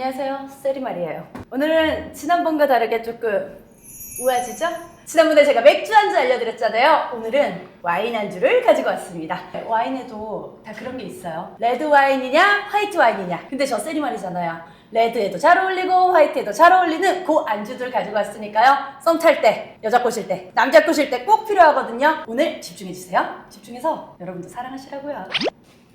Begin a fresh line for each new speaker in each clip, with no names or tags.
안녕하세요. 세리말이에요. 오늘은 지난번과 다르게 조금 우아지죠? 지난번에 제가 맥주 안주 알려드렸잖아요. 오늘은 와인 안주를 가지고 왔습니다. 와인에도 다 그런 게 있어요. 레드 와인이냐, 화이트 와인이냐. 근데 저 세리말이잖아요. 레드에도 잘 어울리고 화이트에도 잘 어울리는 그 안주들 가지고 왔으니까요. 썸 탈 때, 여자 꼬실 때, 남자 꼬실 때 꼭 필요하거든요. 오늘 집중해주세요. 집중해서 여러분도 사랑하시라고요.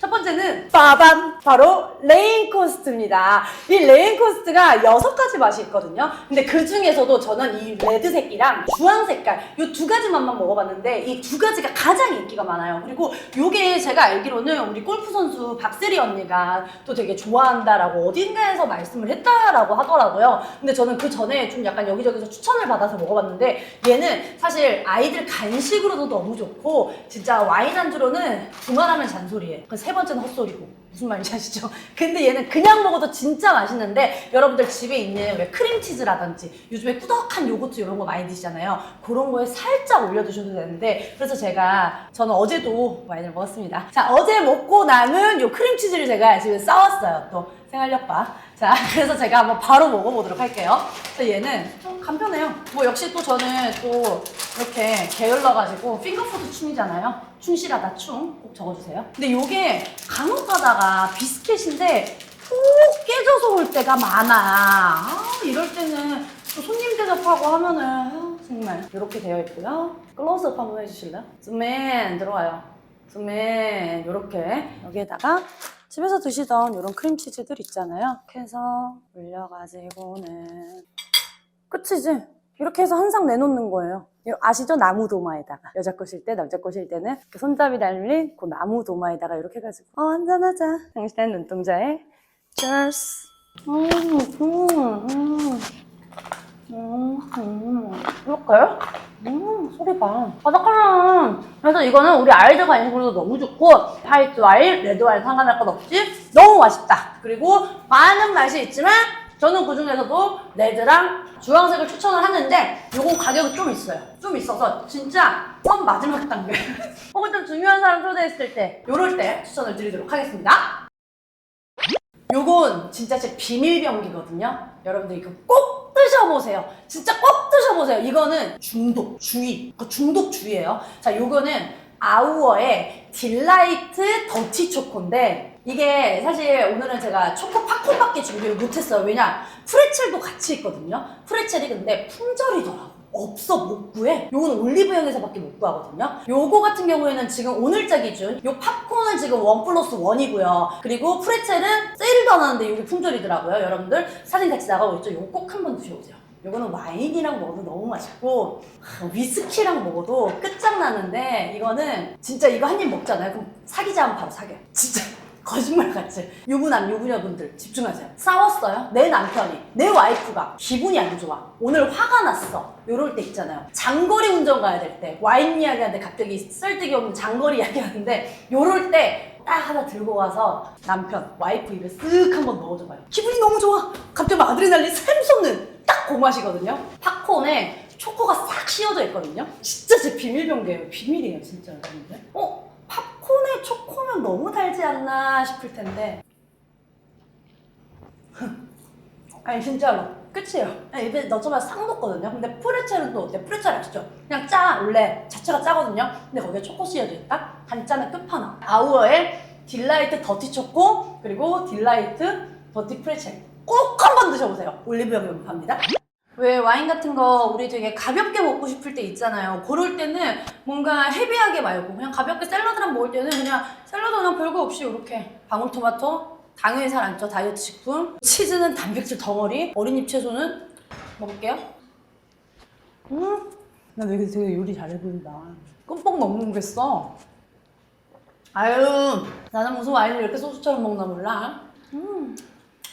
첫 번째는 빠밤 바로 레인 코스트입니다. 이 레인 코스트가 여섯 가지 맛이 있거든요. 근데 그 중에서도 저는 이 레드색이랑 주황 색깔 이 두 가지 맛만 먹어봤는데 이 두 가지가 가장 인기가 많아요. 그리고 요게 제가 알기로는 우리 골프 선수 박세리 언니가 또 되게 좋아한다라고 어딘가에서 말씀을 했다라고 하더라고요. 근데 저는 그 전에 좀 약간 여기저기서 추천을 받아서 먹어봤는데 얘는 사실 아이들 간식으로도 너무 좋고 진짜 와인 안주로는 두말하면 잔소리예요. 그세 번째는 헛소리고 무슨 말인지 아시죠? 근데 얘는 그냥 먹어도 진짜 맛있는데 여러분들 집에 있는 왜 크림치즈라든지 요즘에 꾸덕한 요거트 이런 거 많이 드시잖아요. 그런 거에 살짝 올려두셔도 되는데 그래서 제가 저는 어제도 와인을 먹었습니다. 자 어제 먹고 남은 요 크림치즈를 제가 지금 싸왔어요. 또 생활력바. 자 그래서 제가 한번 바로 먹어보도록 할게요. 자, 얘는 좀 간편해요. 뭐 역시 또 저는 또 이렇게 게을러가지고 핑거푸드 춤이잖아요. 충실하다 충 꼭 적어주세요. 근데 요게 간혹 가다가 비스켓인데 꼭 깨져서 올 때가 많아. 아, 이럴 때는 또 손님 대접하고 하면은 아, 정말 이렇게 되어 있고요. 클로즈업 한번 해주실래요? 줌맨 들어와요. 줌맨 이렇게 여기에다가 집에서 드시던 이런 크림치즈들 있잖아요. 이렇게 해서 올려가지고는 끝이지. 이렇게 해서 한 상 내놓는 거예요. 아시죠? 나무 도마에다가 여자 꼬실 때 남자 꼬실 때는 손잡이 달린 그 나무 도마에다가 이렇게 해가지고 어 한잔하자. 당신의 눈동자에 Cheers. 음, 음, 음. 음, 음. 이렇게? 음, 소리 봐. 바삭하잖아. 그래서 이거는 우리 아이들 간식으로도 너무 좋고, 화이트 와인, 레드 와인 상관할 것 없이 너무 맛있다. 그리고 많은 맛이 있지만, 저는 그 중에서도 레드랑 주황색을 추천을 하는데, 요건 가격이 좀 있어요. 좀 있어서, 진짜 썸 마지막 단계. 혹은 좀 중요한 사람 초대했을 때, 요럴 때 추천을 드리도록 하겠습니다. 요건 진짜 제 비밀병기거든요. 여러분들 이거 꼭 드셔보세요. 진짜 꼭 드셔보세요. 이거는 중독, 주의. 그 중독 주의예요. 자, 요거는 아우어의 딜라이트 더티 초코인데 이게 사실 오늘은 제가 초코 팝콘밖에 준비를 못했어요. 왜냐? 프레첼도 같이 있거든요. 프레첼이 근데 품절이더라고. 없어 못 구해. 요건 올리브영에서밖에 못 구하거든요. 요거 같은 경우에는 지금 오늘자 기준 요 팝콘은 지금 원 플러스 원이고요. 그리고 프레첼은 세일도 안 하는데 요게 품절이더라고요. 여러분들 사진 같이 나가고 있죠. 요거 꼭 한번 드셔보세요. 요거는 와인이랑 먹어도 너무 맛있고 하, 위스키랑 먹어도 끝장나는데 이거는 진짜 이거 한 입 먹잖아요. 그럼 사귀자 하면 바로 사겨요. 진짜 거짓말 같이 유부남 유부녀분들 집중하세요. 싸웠어요. 내 남편이 내 와이프가 기분이 안 좋아. 오늘 화가 났어. 요럴 때 있잖아요. 장거리 운전 가야 될 때 와인 이야기하는데 갑자기 쓸데기 없는 장거리 이야기하는데 요럴 때 딱 하나 들고 가서 남편 와이프 입에 쓱 한번 넣어줘봐요. 기분이 너무 좋아. 갑자기 막 아드레날린 샘솟는 딱그 맛이거든요. 팝콘에 초코가 싹 씌워져 있거든요. 진짜 제 비밀병기예요. 비밀이에요, 진짜 여러분들. 어? 팝콘에 초코면 너무 달지 않나 싶을 텐데. 아니 진짜로 끝이에요. 그냥 입에 넣자마자 싹 녹거든요. 근데 프레첼은 또 어때? 프레첼 아시죠? 그냥 짜 원래 자체가 짜거든요. 근데 거기에 초코 씌워져 있다. 단짠의 끝판왕. 아우어의 딜라이트 더티 초코 그리고 딜라이트 더티 프레첼 꼭 한번 드셔보세요. 올리브영에 팝니다. 왜 와인 같은 거 우리 되게 가볍게 먹고 싶을 때 있잖아요. 그럴 때는 뭔가 헤비하게 말고 그냥 가볍게 샐러드랑 먹을 때는 그냥 샐러드랑 별거 없이 이렇게 방울토마토 당연히 살 안 쪄 다이어트 식품 치즈는 단백질 덩어리 어린잎 채소는 먹을게요. 음, 나 되게 되게 요리 잘해 보인다. 끔뻑 먹는겠어. 아유, 나는 무슨 와인을 이렇게 소주처럼 먹나 몰라. 음.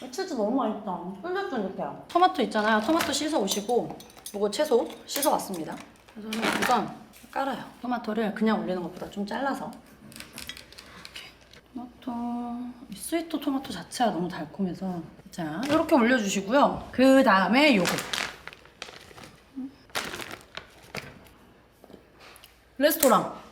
치즈 너무 맛있다. 쫀득쫀득해요. 토마토 있잖아요. 토마토 씻어 오시고, 이거 채소 씻어 왔습니다. 그래서 우선 깔아요. 토마토를 그냥 올리는 것보다 좀 잘라서. 토마토. 이 스위트 토마토 자체가 너무 달콤해서. 자, 이렇게 올려주시고요. 그 다음에 요거. 레스토랑.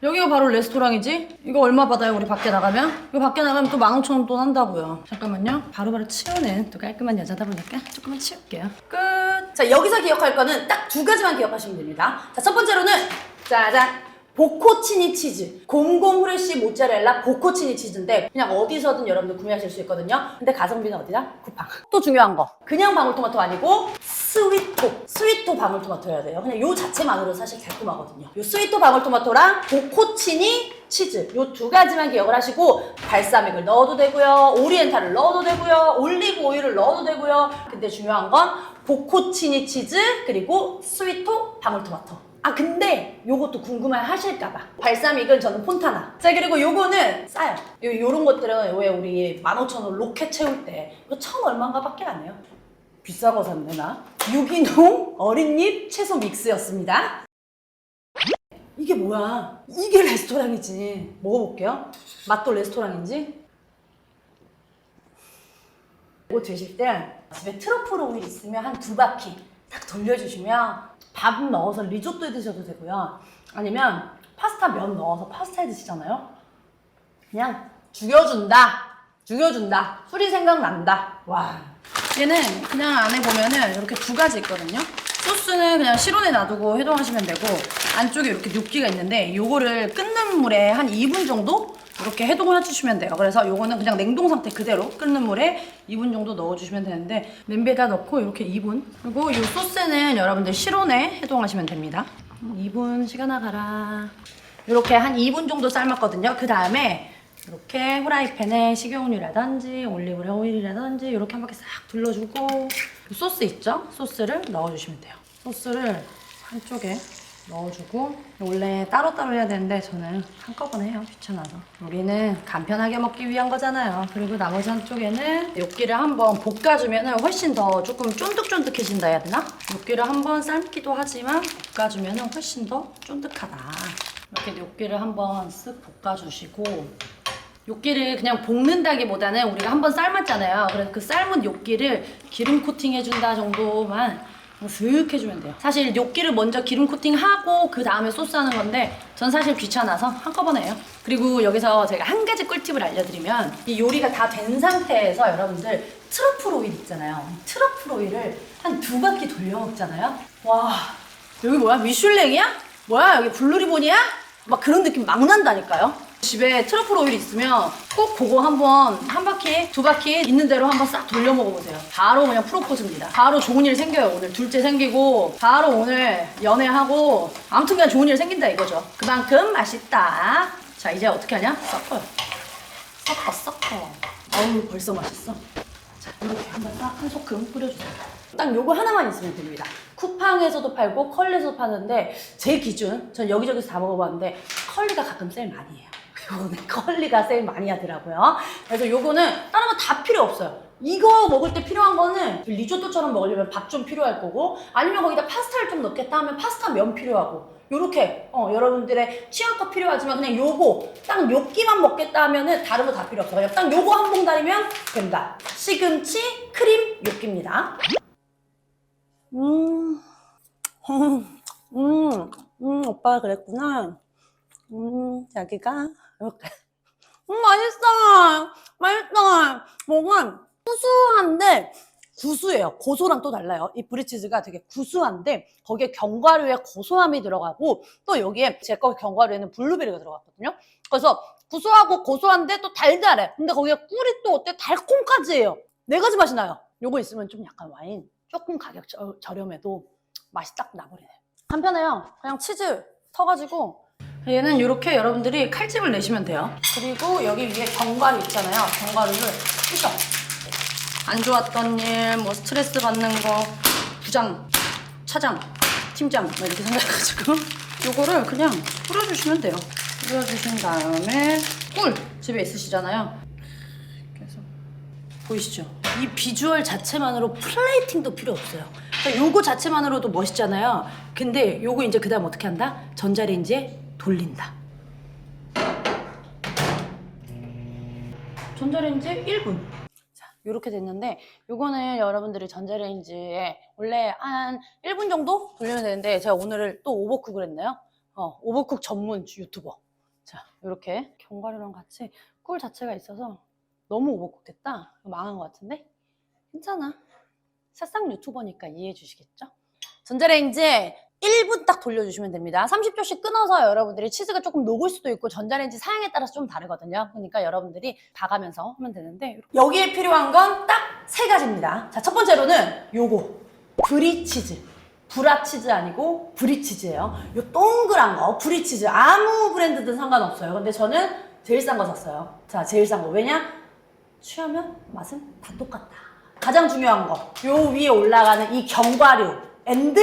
여기가 바로 레스토랑이지? 이거 얼마 받아요, 우리 밖에 나가면? 이거 밖에 나가면 또 15,000원 또 한다고요. 잠깐만요. 바로바로 치우는 또 깔끔한 여자다 보니까 조금만 치울게요. 끝! 자, 여기서 기억할 거는 딱 두 가지만 기억하시면 됩니다. 자, 첫 번째로는 짜잔! 보코치니 치즈. 곰곰 후레쉬 모짜렐라 보코치니 치즈인데 그냥 어디서든 여러분들 구매하실 수 있거든요. 근데 가성비는 어디다? 쿠팡. 또 중요한 거. 그냥 방울토마토 아니고 스위토. 스위토 방울토마토여야 돼요. 그냥 요 자체만으로 사실 달콤하거든요. 요 스위토 방울토마토랑 보코치니 치즈. 요 두 가지만 기억을 하시고 발사믹을 넣어도 되고요. 오리엔탈을 넣어도 되고요. 올리브 오일을 넣어도 되고요. 근데 중요한 건 보코치니 치즈 그리고 스위토 방울토마토. 아 근데 요것도 궁금해 하실까봐. 발사믹은 저는 폰타나. 자 그리고 요거는 싸요 요, 요런 것들은 왜 우리 15,000원 로켓 채울 때 이거 천 얼마인가 밖에 안 해요? 비싸고 샀네 나? 유기농 어린잎 채소 믹스였습니다. 이게 뭐야? 이게 레스토랑이지. 먹어볼게요. 맛도 레스토랑인지? 이거 드실 때 집에 트러플 오일 있으면 한 두 바퀴 딱 돌려주시면 밥 넣어서 리조또 해 드셔도 되고요. 아니면 파스타 면 넣어서 파스타 해 드시잖아요. 그냥 죽여준다. 죽여준다. 술이 생각난다. 와. 얘는 그냥 안에 보면은 이렇게 두 가지 있거든요. 소스는 그냥 실온에 놔두고 해동하시면 되고 안쪽에 이렇게 육기가 있는데 요거를 끓는 물에 한 2분 정도 이렇게 해동을 해주시면 돼요. 그래서 요거는 그냥 냉동 상태 그대로 끓는 물에 2분 정도 넣어주시면 되는데 냄비에다 넣고 이렇게 2분 그리고 요 소스는 여러분들 실온에 해동하시면 됩니다. 2분 시간아 가라. 이렇게 한 2분 정도 삶았거든요. 그 다음에 이렇게 후라이팬에 식용유라든지 올리브 오일이라든지 이렇게 한 바퀴 싹 둘러주고 소스 있죠? 소스를 넣어주시면 돼요. 소스를 한쪽에 넣어주고 원래 따로따로 해야 되는데 저는 한꺼번에 해요. 귀찮아서. 우리는 간편하게 먹기 위한 거잖아요. 그리고 나머지 한쪽에는 요끼를 한번 볶아주면 훨씬 더 조금 쫀득쫀득해진다 해야 되나? 요끼를 한번 삶기도 하지만 볶아주면 훨씬 더 쫀득하다. 이렇게 요끼를 한번 쓱 볶아주시고 요끼를 그냥 볶는다기보다는 우리가 한번 삶았잖아요. 그래서 그 삶은 요끼를 기름 코팅 해준다 정도만 슥 해주면 돼요. 사실 요끼를 먼저 기름 코팅하고 그 다음에 소스 하는 건데 전 사실 귀찮아서 한꺼번에 해요. 그리고 여기서 제가 한 가지 꿀팁을 알려드리면 이 요리가 다 된 상태에서 여러분들 트러플 오일 있잖아요. 트러플 오일을 한 두 바퀴 돌려 먹잖아요. 와 여기 뭐야 미슐랭이야? 뭐야 여기 블루리본이야? 막 그런 느낌 막 난다니까요. 집에 트러플 오일 있으면 꼭 그거 한번 한 바퀴, 두 바퀴 있는 대로 한번 싹 돌려 먹어보세요. 바로 그냥 프로포즈입니다. 바로 좋은 일 생겨요. 오늘 둘째 생기고 바로 오늘 연애하고 아무튼 그냥 좋은 일 생긴다 이거죠. 그만큼 맛있다. 자 이제 어떻게 하냐? 섞어요. 섞어 섞어. 어우 벌써 맛있어. 자 이렇게 한번 싹한 소끔 뿌려주세요. 딱 요거 하나만 있으면 됩니다. 쿠팡에서도 팔고 컬리에서도 파는데 제 기준 전 여기저기서 다 먹어봤는데 컬리가 가끔 세일 많이 해요. 요거는 컬리가 세일 많이 하더라고요. 그래서 요거는 다른 거 다 필요 없어요. 이거 먹을 때 필요한 거는 리조또처럼 먹으려면 밥 좀 필요할 거고 아니면 거기다 파스타를 좀 넣겠다 하면 파스타 면 필요하고 요렇게 어, 여러분들의 취향껏 필요하지만 그냥 요거 딱 요 끼만 먹겠다 하면은 다른 거 다 필요 없어요. 그냥 딱 요거 한 봉다리면 된다. 시금치 크림 요 끼입니다. 음, 음, 음, 음, 오빠가 그랬구나. 음, 자기가 이렇게. 음, 맛있어. 맛있어. 뭔가 구수한데 구수해요. 고소랑 또 달라요. 이 브리치즈가 되게 구수한데 거기에 견과류의 고소함이 들어가고 또 여기에 제 거 견과류에는 블루베리가 들어갔거든요. 그래서 구수하고 고소한데 또 달달해. 근데 거기에 꿀이 또 어때? 달콤까지 해요. 네 가지 맛이 나요. 요거 있으면 좀 약간 와인 조금 가격 저, 저렴해도 맛이 딱 나버리네. 간편해요. 그냥 치즈 터가지고 얘는 이렇게 여러분들이 칼집을 내시면 돼요. 그리고 여기 위에 견과류 있잖아요. 견과류를 부셔. 안 좋았던 일, 뭐 스트레스 받는 거, 부장, 차장, 팀장 뭐 이렇게 생각해가지고 요거를 그냥 뿌려주시면 돼요. 뿌려주신 다음에 꿀 집에 있으시잖아요. 그래서 보이시죠? 이 비주얼 자체만으로 플레이팅도 필요 없어요. 그러니까 요거 자체만으로도 멋있잖아요. 근데 요거 이제 그 다음 어떻게 한다? 전자레인지에 돌린다. 전자레인지에 1분. 자, 요렇게 됐는데 요거는 여러분들이 전자레인지에 원래 한 1분 정도 돌리면 되는데 제가 오늘을 또 오버쿡을 했네요. 어, 오버쿡 전문 유튜버. 자, 이렇게 견과류랑 같이 꿀 자체가 있어서 너무 오버쿡 됐다. 망한 것 같은데? 괜찮아. 새싹 유튜버니까 이해해 주시겠죠? 전자레인지에 1분 딱 돌려주시면 됩니다. 30초씩 끊어서 여러분들이 치즈가 조금 녹을 수도 있고 전자레인지 사양에 따라서 좀 다르거든요. 그러니까 여러분들이 봐가면서 하면 되는데 여기에 필요한 건 딱 세 가지입니다. 자, 첫 번째로는 요거 브리치즈. 브라치즈 아니고 브리치즈예요. 요 동그란 거 브리치즈 아무 브랜드든 상관없어요. 근데 저는 제일 싼 거 샀어요. 자, 제일 싼 거. 왜냐? 취하면 맛은 다 똑같다. 가장 중요한 거. 요 위에 올라가는 이 견과류. 앤드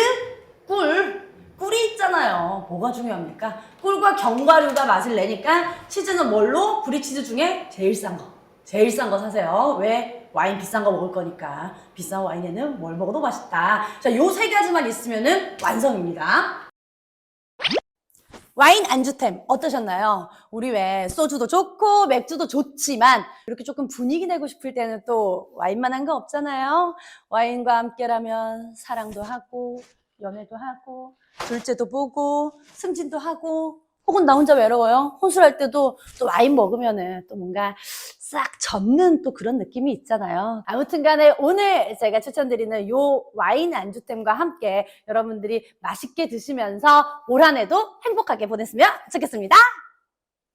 꿀. 꿀이 있잖아요. 뭐가 중요합니까? 꿀과 견과류가 맛을 내니까 치즈는 뭘로? 브리치즈 중에 제일 싼 거. 제일 싼 거 사세요. 왜? 와인 비싼 거 먹을 거니까. 비싼 와인에는 뭘 먹어도 맛있다. 자, 요 세 가지만 있으면은 완성입니다. 와인 안주템 어떠셨나요? 우리 왜 소주도 좋고 맥주도 좋지만 이렇게 조금 분위기 내고 싶을 때는 또 와인만 한 거 없잖아요. 와인과 함께라면 사랑도 하고 연애도 하고 둘째도 보고 승진도 하고 혹은 나 혼자 외로워요. 혼술할 때도 또 와인 먹으면은 또 뭔가 싹 젖는 또 그런 느낌이 있잖아요. 아무튼 간에 오늘 제가 추천드리는 요 와인 안주템과 함께 여러분들이 맛있게 드시면서 올 한 해도 행복하게 보냈으면 좋겠습니다.